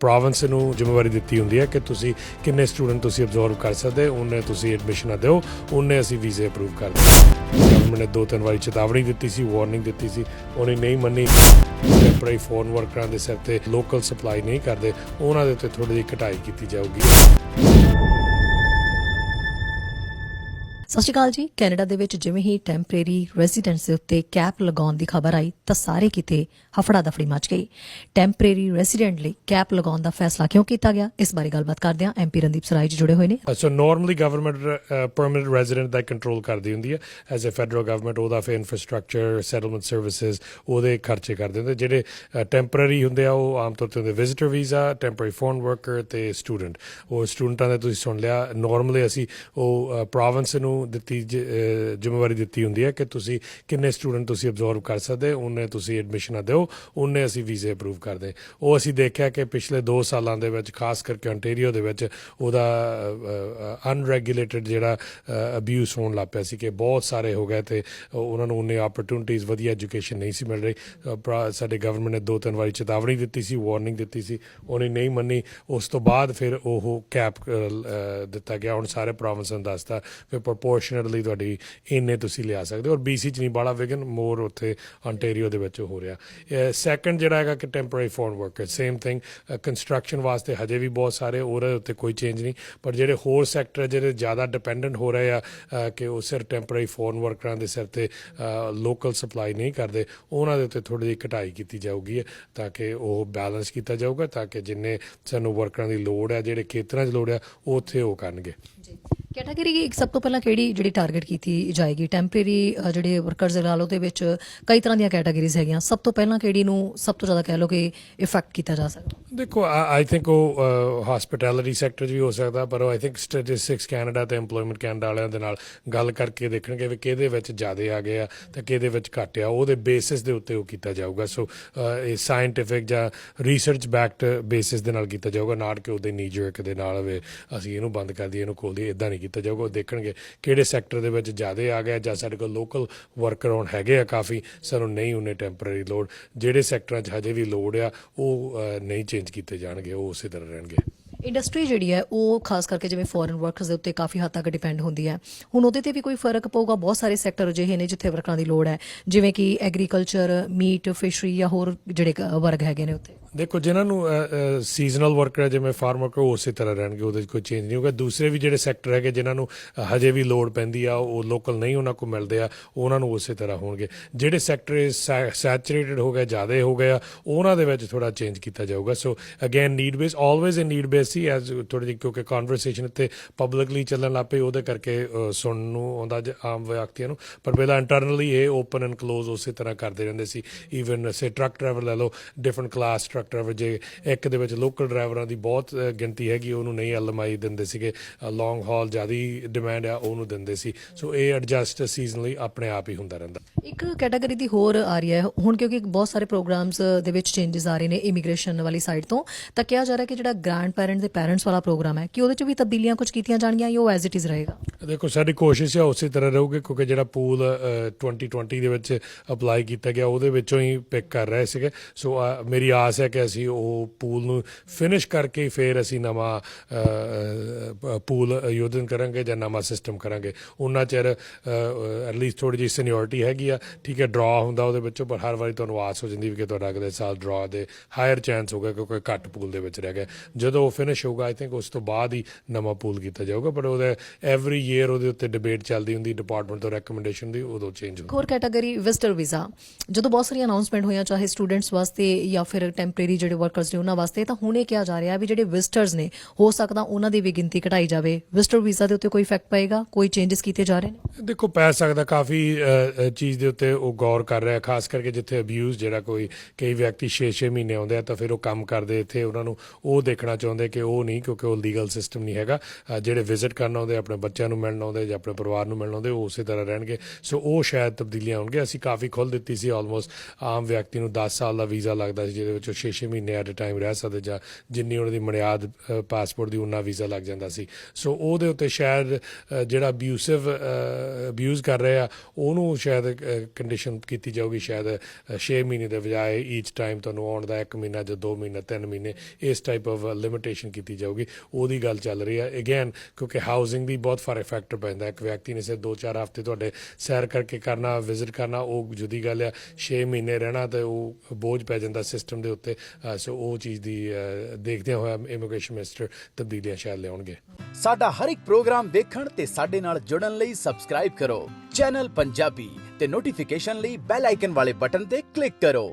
Province ਨੂੰ ਜ਼ਿੰਮੇਵਾਰੀ ਦਿੱਤੀ ਹੁੰਦੀ ਹੈ ਕਿ ਤੁਸੀਂ ਕਿੰਨੇ ਸਟੂਡੈਂਟ ਤੁਸੀਂ ਅਬਜ਼ਰਵ ਕਰ ਸਕਦੇ ਹੋ, ਉਹਨੇ ਤੁਸੀਂ ਐਡਮਿਸ਼ਨਾਂ ਦਿਓ ਉਹਨੇ ਅਸੀਂ ਵੀਜ਼ੇ ਅਪਰੂਵ ਕਰ ਦਿੱਤੇ। ਗਵਰਨਮੈਂਟ ਨੇ ਦੋ ਤਿੰਨ ਵਾਰੀ ਚੇਤਾਵਨੀ ਦਿੱਤੀ ਸੀ ਵਾਰਨਿੰਗ ਦਿੱਤੀ ਸੀ ਉਹਨੇ ਨਹੀਂ ਮੰਨੀ। ਟੈਂਪਰੇਰੀ ਫੋਰਨ ਵਰਕਰਾਂ ਦੇ ਸਿਰ ਤੇ ਲੋਕਲ ਸਪਲਾਈ ਨਹੀਂ ਕਰਦੇ ਉਹਨਾਂ ਦੇ ਉੱਤੇ ਥੋੜੀ ਜਿਹੀ ਕਟਾਈ ਕੀਤੀ ਜਾਊਗੀ। ਸਤਿ ਸ਼੍ਰੀ ਅਕਾਲ ਜੀ। ਕੈਨੇਡਾ ਦੇ ਵਿੱਚ ਜਿਵੇਂ ਹੀ ਟੈਂਪਰੇਰੀ ਰੈਜ਼ੀਡੈਂਸ ਦੇ ਉੱਤੇ ਕੈਪ ਲਗਾਉਣ ਦੀ ਖਬਰ ਆਈ, ਤਾਂ ਸਾਰੇ ਕਿਤੇ ਹਫੜਾ ਦਫੜੀ ਮਚ ਗਈ। ਟੈਂਪਰੇਰੀ ਰੈਜ਼ੀਡੈਂਟ ਲਈ ਕੈਪ ਲਗਾਉਣ ਦਾ ਫੈਸਲਾ ਕਿਉਂ ਕੀਤਾ ਗਿਆ? ਇਸ ਬਾਰੇ ਗੱਲਬਾਤ ਕਰਦੇ ਹਾਂ ਐਮਪੀ ਰਣਦੀਪ ਸਰਾਈ ਜੀ ਜੁੜੇ ਹੋਏ ਨੇ। So normally government permanent resident ਦਾ ਕੰਟਰੋਲ ਕਰਦੀ ਹੁੰਦੀ ਹੈ। ਐਜ਼ ਅ ਫੈਡਰਲ ਗਵਰਨਮੈਂਟ ਉਹਦਾ ਫਿਰ ਇਨਫਰਾਸਟ੍ਰਕਚਰ ਸੈਟਲਮੈਂਟ ਸਰਵਿਸਿਜ਼ ਉਹਦੇ ਖਰਚੇ ਕਰਦੇ ਹੁੰਦੇ। ਜਿਹੜੇ ਟੈਂਪਰੇਰੀ ਹੁੰਦੇ ਆ, ਉਹ ਆਮ ਤੌਰ ਤੇ ਹੁੰਦੇ visitor visa temporary foreign worker ਤੇ ਸਟੂਡੈਂਟ ਉਹ ਸਟੂਡੈਂਟਾਂ ਦੇ ਤੁਸੀਂ ਸੁਣ ਲਿਆ ਨਾਰਮਲੀ ਅਸੀਂ ਉਹ ਪ੍ਰੋਵਿੰਸ ਨੂੰ ਦਿੱਤੀ ਜ- ਜ਼ਿੰਮੇਵਾਰੀ ਦਿੱਤੀ ਹੁੰਦੀ ਹੈ ਕਿ ਤੁਸੀਂ ਕਿੰਨੇ ਸਟੂਡੈਂਟ ਤੁਸੀਂ ਅਬਜ਼ਰਵ ਕਰ ਸਕਦੇ ਹੋ, ਉਹਨੇ ਤੁਸੀਂ ਐਡਮਿਸ਼ਨਾਂ ਦਿਓ ਉਹਨੇ ਅਸੀਂ ਵੀਜ਼ੇ ਅਪਰੂਵ ਕਰਦੇ ਉਹ ਅਸੀਂ ਦੇਖਿਆ ਕਿ ਪਿਛਲੇ 2 ਸਾਲਾਂ ਦੇ ਵਿੱਚ ਖਾਸ ਕਰਕੇ ontario ਦੇ ਵਿੱਚ ਉਹਦਾ ਅਨਰੈਗੂਲੇਟਡ ਜਿਹੜਾ ਅਬਿਊਜ਼ ਹੋਣ ਲੱਗ ਪਿਆ ਸੀ ਕਿ ਬਹੁਤ ਸਾਰੇ ਹੋ ਗਏ ਤੇ ਉਹਨਾਂ ਨੂੰ ਉਹਨੇ ਓਪਰਚੁਨਿਟੀਜ਼ ਵਧੀਆ ਐਜੂਕੇਸ਼ਨ ਨਹੀਂ ਸੀ ਮਿਲ ਰਹੀ। ਅਹ, ਭਰਾ- ਸਾਡੇ ਗਵਰਨਮੈਂਟ ਨੇ ਦੋ ਤਿੰਨ ਵਾਰੀ ਚੇਤਾਵਨੀ ਦਿੱਤੀ ਸੀ ਵਾਰਨਿੰਗ ਦਿੱਤੀ ਸੀ ਉਹਨੇ ਨਹੀਂ ਮੰਨੀ। ਉਸ ਤੋਂ ਬਾਅਦ ਫਿਰ ਉਹ ਕੈਪ ਦਿੱਤਾ ਗਿਆ ਹੁਣ ਸਾਰੇ ਪ੍ਰੋਵਿੰਸ ਦੱਸਦਾ ਫਿਰ ਪ੍ਰੋਪੋਰਸ਼ਨਲੀ ਤੁਹਾਡੀ ਇੰਨੇ ਤੁਸੀਂ ਲਿਆ ਸਕਦੇ ਹੋ। ਔਰ BC ਚ ਨਹੀਂ, ਬਾਲਾ ਵਿਗਨ ਮੋਰ ਉੱਥੇ ontario ਦੇ ਵਿੱਚ ਹੋ ਰਿਹਾ। ਸੈਕੰਡ ਜਿਹੜਾ ਹੈਗਾ ਕਿ temporary foreign worker same thing construction ਵਾਸਤੇ ਹਜੇ ਵੀ ਬਹੁਤ ਸਾਰੇ, ਉਹਦੇ ਉੱਤੇ ਕੋਈ ਚੇਂਜ ਨਹੀਂ। ਪਰ ਜਿਹੜੇ ਹੋਰ ਸੈਕਟਰ ਜਿਹੜੇ ਜ਼ਿਆਦਾ ਡਿਪੈਂਡੈਂਟ ਹੋ ਰਹੇ ਆ ਕਿ ਉਹ ਸਿਰ ਟੈਂਪਰੇਰੀ ਫੋਰਨ ਵਰਕਰਾਂ ਦੇ ਸਿਰ ਤੇ ਲੋਕਲ ਸਪਲਾਈ ਨਹੀਂ ਕਰਦੇ, ਉਹਨਾਂ ਦੇ ਉੱਤੇ ਥੋੜੀ ਜਿਹੀ ਘਟਾਈ ਕੀਤੀ ਜਾਊਗੀ ਤਾਂ ਕਿ ਉਹ ਬੈਲੈਂਸ ਕੀਤਾ ਜਾਊਗਾ, ਤਾਂ ਕਿ ਜਿੰਨੇ ਸਾਨੂੰ ਵਰਕਰਾਂ ਦੀ ਲੋੜ ਹੈ, ਜਿਹੜੇ ਖੇਤਰਾਂ 'ਚ ਲੋੜ ਹੈ, ਉਹ ਉੱਥੇ ਉਹ ਕਰਨਗੇ। ਕੈਟਾਗਰੀ ਸਭ ਤੋਂ ਪਹਿਲਾਂ ਕਿਹੜੀ ਜਿਹੜੀ ਟਾਰਗੇਟ ਕੀਤੀ ਜਾਏਗੀ? ਟੈਂਪਰੇਰੀ ਜਿਹੜੇ ਵਰਕਰਸ ਲਾ ਲਓ ਦੇ ਵਿੱਚ ਕਈ ਤਰ੍ਹਾਂ ਦੀਆਂ ਕੈਟਾਗਰੀਜ਼ ਹੈਗੀਆਂ। ਸਭ ਤੋਂ ਪਹਿਲਾਂ ਕਿਹੜੀ ਨੂੰ ਸਭ ਤੋਂ ਜ਼ਿਆਦਾ ਕਹਿ ਲਓ ਕਿ ਇਫੈਕਟ ਕੀਤਾ ਜਾ ਸਕਦਾ? ਦੇਖੋ ਆਈ ਥਿੰਕ ਉਹ ਹਸਪਿਟੈਲਿਟੀ ਸੈਕਟਰ 'ਚ ਵੀ ਹੋ ਸਕਦਾ, ਪਰ ਆਈ ਥਿੰਕ ਸਟੈਟਿਸਟਿਕਸ ਕੈਨੇਡਾ ਤੇ ਏਮਪਲੋਇਮੈਂਟ ਕੈਨੇਡਾ ਵਾਲਿਆਂ ਦੇ ਨਾਲ ਗੱਲ ਕਰਕੇ ਦੇਖਣਗੇ ਵੀ ਕਿਹਦੇ ਵਿੱਚ ਜ਼ਿਆਦੇ ਆ ਗਏ ਆ ਤੇ ਕਿਹਦੇ ਵਿੱਚ ਘੱਟ ਆ। ਉਹਦੇ ਬੇਸਿਸ ਦੇ ਉੱਤੇ ਉਹ ਕੀਤਾ ਜਾਊਗਾ। ਸੋ ਇਹ ਸਾਇੰਟਿਫਿਕ ਜਾਂ ਰਿਸਰਚ ਬੈਕਡ ਬੇਸਿਸ ਦੇ ਨਾਲ ਕੀਤਾ ਜਾਊਗਾ ਨਾਟ ਕਿ ਉਹਦੇ ਨੀਜਰਕ ਦੇ ਨਾਲ ਅਸੀਂ ਇਹਨੂੰ ਬੰਦ ਕਰ ਦਈਏ, ਇਹਨੂੰ ਖੋਲ ਦਈਏ ਇਦਾਂ ਨਹੀਂ ਕੀਤਾ ਜਾਊਗਾ ਉਹ ਦੇਖਣਗੇ ਕਿਹੜੇ ਸੈਕਟਰ ਦੇ ਵਿੱਚ ਜ਼ਿਆਦਾ ਆ ਗਿਆ ਜਾਂ ਸਾਡੇ ਕੋਲ ਲੋਕਲ ਵਰਕਰ ਹੁਣ ਹੈਗੇ ਆ ਕਾਫੀ, ਸਾਨੂੰ ਨਹੀਂ ਉਹਨੇ ਟੈਂਪਰੇਰੀ ਲੋਡ ਜਿਹੜੇ ਸੈਕਟਰਾਂ 'ਚ ਹਜੇ ਵੀ ਲੋਡ ਆ, ਉਹ ਨਹੀਂ ਚੇਂਜ ਕੀਤੇ ਜਾਣਗੇ, ਉਹ ਉਸੇ ਤਰ੍ਹਾਂ ਰਹਿਣਗੇ। ਇੰਡਸਟਰੀ ਜਿਹੜੀ ਹੈ, ਉਹ ਖਾਸ ਕਰਕੇ ਜਿਵੇਂ ਫੋਰਨ ਵਰਕਰਸ ਦੇ ਉੱਤੇ ਕਾਫੀ ਹੱਦ ਤੱਕ ਡਿਪੈਂਡ ਹੁੰਦੀ ਹੈ। ਹੁਣ ਉਹਦੇ ਤੇ ਵੀ ਕੋਈ ਫ਼ਰਕ ਪਊਗਾ, ਬਹੁਤ ਸਾਰੇ ਸੈਕਟਰ ਅਜਿਹੇ ਨੇ ਜਿੱਥੇ ਵਰਕਰਾਂ ਦੀ ਲੋੜ ਹੈ। ਜਿਵੇਂ ਕਿ ਐਗਰੀਕਲਚਰ ਮੀਟ ਫਿਸ਼ਰੀ ਜਾਂ ਹੋਰ ਜਿਹੜੇ ਵਰਗ ਹੈਗੇ ਨੇ ਉੱਥੇ। ਦੇਖੋ, ਜਿਨ੍ਹਾਂ ਨੂੰ ਸੀਜ਼ਨਲ ਵਰਕਰ ਜਿਵੇਂ ਫਾਰਮ ਵਰਕਰ ਉਹ ਉਸੇ ਤਰ੍ਹਾਂ ਰਹਿਣਗੇ, ਉਹਦੇ 'ਚ ਕੋਈ ਚੇਂਜ ਨਹੀਂ ਹੋਊਗਾ। ਦੂਸਰੇ ਵੀ ਜਿਹੜੇ ਸੈਕਟਰ ਹੈਗੇ, ਜਿਨ੍ਹਾਂ ਨੂੰ ਹਜੇ ਵੀ ਲੋੜ ਪੈਂਦੀ ਆ, ਉਹ ਲੋਕਲ ਨਹੀਂ ਉਹਨਾਂ ਕੋਲ ਮਿਲਦੇ ਆ, ਉਹਨਾਂ ਨੂੰ ਉਸੇ ਤਰ੍ਹਾਂ ਹੋਣਗੇ। ਜਿਹੜੇ ਸੈਕਟਰ ਸੈਚੂਰੇਟਡ ਹੋ ਗਏ, ਜ਼ਿਆਦਾ ਹੋ ਗਏ ਆ, ਉਹਨਾਂ ਦੇ ਵਿੱਚ ਥੋੜਾ ਚੇਂਜ ਕੀਤਾ ਜਾਊਗਾ। So again need base always in need base C as ਥੋੜੀ ਜਿਹੀ ਕਿਉਂਕਿ ਕਨਵਰਸੇਸ਼ਨ ਤੇ ਪਬਲਿਕਲੀ ਚੱਲਣ ਲੱਗ ਉਹਦੇ ਕਰਕੇ ਸੁਣਨ ਨੂੰ ਆਉਂਦਾ ਆਮ ਵਿਅਕਤੀਆਂ ਨੂੰ। ਪਰ ਪਹਿਲਾਂ ਇੰਟਰਨਲੀ ਇਹ ਓਪਨ ਐਂਡ ক্লোਜ਼ ਉਸੇ ਤਰ੍ਹਾਂ ਕਰਦੇ ਰਹਿੰਦੇ ਸੀ। ਈਵਨ ਸੇ ਟਰੱਕ ਡਰਾਈਵਰ ਲੈ ਲਓ ਡਿਫਰੈਂਟ ਕਲਾਸ ਟਰੱਕ ਡਰਾਈਵਰ ਜੇ ਇੱਕ ਦੇ ਵਿੱਚ ਲੋਕਲ ਡਰਾਈਵਰਾਂ ਦੀ ਬਹੁਤ ਗਿਣਤੀ ਹੈਗੀ, ਉਹਨੂੰ ਨਹੀਂ ਐਲਐਮਆਈ ਦਿੰਦੇ ਸੀਗੇ। ਲੌਂਗ ਹਾਲ ਜਿਆਦੀ ਡਿਮਾਂਡ ਆ, ਉਹਨੂੰ ਦਿੰਦੇ ਸੀ। ਸੋ ਇਹ ਐਡਜਸਟ ਸੀਜ਼ਨਲੀ ਆਪਣੇ ਆਪ ਹੀ ਹੁੰਦਾ ਰਹਿੰਦਾ। ਇੱਕ ਕੈਟਾਗਰੀ ਦੀ ਹੋਰ ਆ ਰਹੀ ਹੈ। ਹੁਣ ਕਿਉਂਕਿ ਬਹੁਤ ਸਾਰੇ ਪ੍ਰੋਗਰਾਮਸ ਦੇ ਵਿੱਚ ਚੇਂਜਸ ਆ ਰਹੇ ਨੇ ਇਮੀਗ੍ਰੇਸ਼ਨ ਵਾਲੀ ਸਾਈਡ ਤੋਂ, ਤਾਂ ਕਿਹਾ ਜਾ ਰਿਹਾ ਕਿ ਜਿਹੜਾ ਗ੍ਰੈਂਡ ਪੈਰੈਂਟ ਦੇ ਪੈਰੈਂਟਸ ਵਾਲਾ ਪ੍ਰੋਗਰਾਮ ਹੈ ਕਿ ਉਹਦੇ 'ਚ ਵੀ ਤਬਦੀਲੀਆਂ ਕੁਝ ਕੀਤੀਆਂ ਜਾਣਗੀਆਂ ਜਾਂ ਉਹ ਐਜ਼ ਇਟ ਇਜ਼ ਰਹੇਗਾ? ਦੇਖੋ ਸਾਡੀ ਕੋਸ਼ਿਸ਼ ਹੈ ਉਸੇ ਤਰ੍ਹਾਂ ਰਹੂਗੀ ਕਿਉਂਕਿ ਜਿਹੜਾ ਪੂਲ 2020 ਦੇ ਵਿੱਚ ਅਪਲਾਈ ਕੀਤਾ ਗਿਆ ਉਹਦੇ ਵਿੱਚੋਂ ਹੀ ਪਿਕ ਕਰ ਰਹੇ ਸੀਗੇ। ਸੋ ਅ, ਮੇਰੀ ਆਸ ਹੈ ਕਿ ਅਸੀਂ ਉਹ ਪੂਲ ਨੂੰ ਫਿਨਿਸ਼ ਕਰਕੇ ਫਿਰ ਅਸੀਂ ਨਵਾਂ ਪੂਲ ਯੋਜਨ ਕਰਾਂਗੇ ਜਾਂ ਨਵਾਂ ਸਿਸਟਮ ਕਰਾਂਗੇ। ਉਹਨਾਂ ਚਿਰ ਐਟਲੀਸਟ ਥੋੜੀ ਜਿਹੀ ਸੀਨੀਅਰਿਟੀ ਹੈਗੀ ਆ। ਠੀਕ ਹੈ ਡਰਾ ਹੁੰਦਾ ਉਹਦੇ ਵਿੱਚੋਂ ਪਰ ਹਰ ਵਾਰੀ ਤੁਹਾਨੂੰ ਆਸ ਹੋ ਜਾਂਦੀ ਵੀ ਕਿ ਤੁਹਾਡਾ ਅਗਲੇ ਸਾਲ ਡਰਾ ਦੇ ਹਾਇਰ ਚਾਂਸ ਹੋਗਾ ਕਿਉਂਕਿ ਘੱਟ ਪੂਲ ਦੇ ਵਿੱਚ ਰਹਿ ਗਿਆ। ਜਦੋਂ ਉਹ ਫਿਨਿਸ਼ ਹੋਊਗਾ ਆਈ ਥਿੰਕ ਉਸ ਤੋਂ ਬਾਅਦ ਹੀ ਨਵਾਂ ਪੂਲ ਕੀਤਾ ਜਾਊਗਾ ਪਰ ਉਹਦੇ ਐਵਰੀ ਈਅਰ ਉਹਦੇ ਉੱਤੇ ਡਿਬੇਟ ਚੱਲਦੀ ਹੁੰਦੀ ਡਿਪਾਰਟਮੈਂਟ ਤੋਂ ਰეკਮੈਂਡੇਸ਼ਨ ਦੀ ਉਦੋਂ ਚੇਂਜ ਹੁੰਦਾ। ਹੋਰ ਕੈਟਾਗਰੀ ਵਿਜ਼ਟਰ ਵੀਜ਼ਾ ਜਦੋਂ ਬਹੁਤ ਸਾਰੀਆਂ ਅਨਾਉਂਸਮੈਂਟ ਹੋਈਆਂ ਚਾਹੇ ਸਟੂਡੈਂਟਸ ਵਾਸਤੇ ਜਾਂ ਫਿਰ ਟੈਂਪਰੇਰੀ ਜਿਹੜੇ ਵਰਕਰਸ ਨੇ ਉਹਨਾਂ ਵਾਸਤੇ ਤਾਂ ਹੁਣ ਇਹ ਕਿਹਾ ਜਾ ਰਿਹਾ ਵੀ ਜਿਹੜੇ ਵਿਜ਼ਟਰਸ ਨੇ ਹੋ ਸਕਦਾ ਉਹਨਾਂ ਦੀ ਵੀ ਗਿਣਤੀ ਘਟਾਈ ਜਾਵੇ। ਵਿਜ਼ਟਰ ਵੀਜ਼ਾ ਦੇ ਉੱਤੇ ਕੋਈ ਇਫੈਕਟ ਪਏਗਾ? ਕੋਈ ਚੇਂਜਸ ਕੀਤੇ ਜਾ ਰਹੇ ਨੇ? ਦੇਖੋ ਪੈ ਸਕਦਾ ਕਾਫੀ ਚੀਜ਼ ਦੇ ਉੱਤੇ ਉਹ ਗੌਰ ਕਰ ਰਿਹਾ ਖਾਸ ਕਰਕੇ ਜਿੱਥੇ ਅਬਿਊਜ਼ ਜਿਹੜਾ ਕੋਈ ਕਈ ਵਿਅਕਤੀ 6-6 ਮਹੀਨੇ ਆਉਂਦੇ ਆ ਤਾਂ ਫਿਰ ਉਹ ਕੰਮ ਕਰਦੇ ਇੱਥੇ ਉਹਨਾਂ ਨੂੰ ਉਹ ਦੇਖਣਾ ਚਾਹੁੰਦੇ ਕਿ ਉਹ ਨਹੀਂ ਕਿਉਂਕਿ ਉਹ ਲੀਗਲ ਸਿਸਟਮ ਨਹੀਂ ਹੈਗਾ। ਜਿਹੜੇ ਵਿਜ਼ਿਟ ਕਰਨ ਆਉਂਦੇ ਆਪਣੇ ਬੱਚਿਆਂ ਨੂੰ ਮਿਲਣ ਆਉਂਦੇ ਜਾਂ ਆਪਣੇ ਪਰਿਵਾਰ ਨੂੰ ਮਿਲਣ ਆਉਂਦੇ, ਉਹ ਉਸੇ ਤਰ੍ਹਾਂ ਰਹਿਣਗੇ। ਸੋ ਉਹ ਸ਼ਾਇਦ ਤਬਦੀਲੀਆਂ ਹੋਣਗੇ ਅਸੀਂ ਕਾਫੀ ਖੁੱਲ ਦਿੱਤੀ ਸੀ ਆਲਮੋਸਟ ਆਮ ਵਿਅਕਤੀ ਨੂੰ 10 ਸਾਲ ਦਾ ਵੀਜ਼ਾ ਲੱਗਦਾ ਸੀ, ਜਿਹਦੇ ਵਿੱਚ ਉਹ 6-6 ਮਹੀਨੇ ਐਟ ਅ ਟਾਈਮ ਰਹਿ ਸਕਦੇ ਜਾਂ ਜਿੰਨੀ ਉਹਨਾਂ ਦੀ ਮਨਿਆਦ ਪਾਸਪੋਰਟ ਦੀ ਉਨਾ ਵੀਜ਼ਾ ਲੱਗ ਜਾਂਦਾ ਸੀ। ਸੋ ਉਹਦੇ ਉੱਤੇ ਸ਼ਾਇਦ ਜਿਹੜਾ ਅਬਿਊਸਿਵ ਅਬਿਊਜ਼ ਕਰ ਰਿਹਾ ਆ, ਉਹਨੂੰ ਸ਼ਾਇਦ ਕੰਡੀਸ਼ਨ ਕੀਤੀ ਜਾਊਗੀ ਸ਼ਾਇਦ 6 ਮਹੀਨੇ ਦੇ ਬਜਾਏ ਈਚ ਟਾਈਮ ਤੁਹਾਨੂੰ ਆਉਣ ਦਾ 1 ਮਹੀਨਾ ਜਾਂ 2 ਮਹੀਨਾ 3 ਮਹੀਨੇ, ਇਸ ਟਾਈਪ ਆਫ ਲਿਮਿਟੇਸ਼ਨ ਕੀਤੀ ਜਾਊਗੀ। ਉਹਦੀ ਗੱਲ ਚੱਲ ਰਹੀ ਹੈ ਅਗੇਨ ਕਿਉਂਕਿ ਹਾਊਸਿੰਗ ਦੀ ਬਹੁਤ ਫ਼ਰਕ ਫੈਕਟਰ ਪੈਂਦਾ ਇੱਕ ਵਿਅਕਤੀ ਨੇ ਸੇ 2-4 ਹਫ਼ਤੇ ਤੁਹਾਡੇ ਸੈਰ ਕਰਕੇ ਕਰਨਾ ਵਿਜ਼ਿਟ ਕਰਨਾ, ਉਹ ਜੁਦੀ ਗੱਲ ਆ 6 ਮਹੀਨੇ ਰਹਿਣਾ ਤੇ ਉਹ ਬੋਝ ਪੈ ਜਾਂਦਾ ਸਿਸਟਮ ਦੇ ਉੱਤੇ। ਸੋ ਉਹ ਚੀਜ਼ ਦੀ ਦੇਖਦਿਆਂ ਹੋਇਆ ਇਮੀਗ੍ਰੇਸ਼ਨ ਮਿਨਿਸਟਰ ਤਬਦੀਲੀਆਂ ਸ਼ਾਇਦ ਲਿਆਉਣਗੇ। ਸਾਡਾ ਹਰ ਇੱਕ ਪ੍ਰੋਗਰਾਮ ਦੇਖਣ ਤੇ ਸਾਡੇ ਨਾਲ ਜੁੜਨ ਲਈ ਸਬਸਕ੍ਰਾਈਬ ਕਰੋ। ਚੈਨਲ ਪੰਜਾਬੀ ਤੇ ਨੋਟੀਫਿਕੇਸ਼ਨ ਲਈ ਬੈਲ ਆਈਕਨ ਵਾਲੇ ਬਟਨ ਤੇ ਕਲਿੱਕ ਕਰੋ।